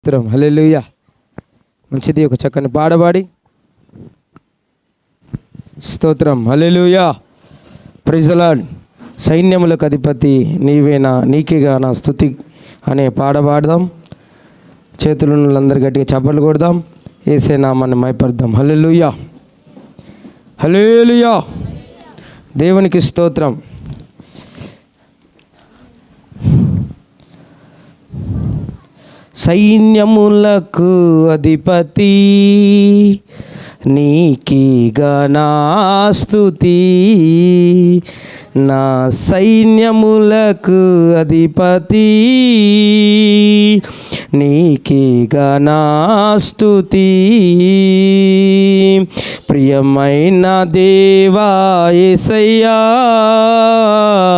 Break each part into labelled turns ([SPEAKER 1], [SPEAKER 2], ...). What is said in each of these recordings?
[SPEAKER 1] స్తోత్రం. హల్లెలూయా. మంచిది ఒక చక్కని పాడబాడి స్తోత్రం. హల్లెలూయా. ప్రిజలాడ్ సైన్యములకు అధిపతి నీవేనా నీకేగా నా స్థుతి అనే పాట పాడదాం. చేతులు ఉన్న గట్టిగా చప్పట్లు కొడదాం. ఏసే నామాన్ని మైపడదాం హలే హల్లెలూయా. దేవునికి స్తోత్రం. సైన్యములకు అధిపతి. నీకీగా నా నా సైన్యములకు అధిపతి. నీకీగా స్తుతి ప్రియమైన దేవా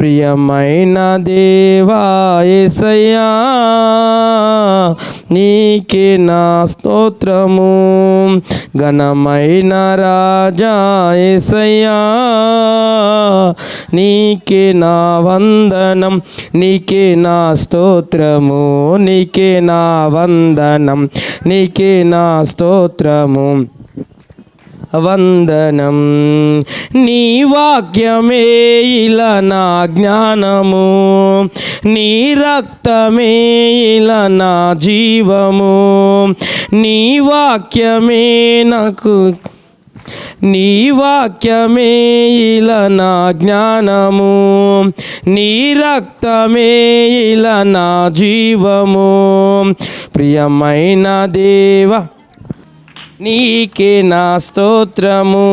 [SPEAKER 1] ప్రియమైన దేవాయసయ్యా నీకే నా స్తోత్రము. ఘనమైన రాజాయసయ్యా నీకే నా వందనం నీకే నా స్తోత్రము నీకే నా వందనం నీకే నా స్తోత్రము. వందనం. నీ వాక్యమే ఇలా నా జ్ఞానము. నీ రక్తమే ఇలా నా జీవము. నీ వాక్యమే నాకు నీ వాక్యమే ఇలా నా జ్ఞానము. నీ రక్తమే ఇలా నా జీవము. ప్రియమైన దేవ నీకే నా స్తోత్రము.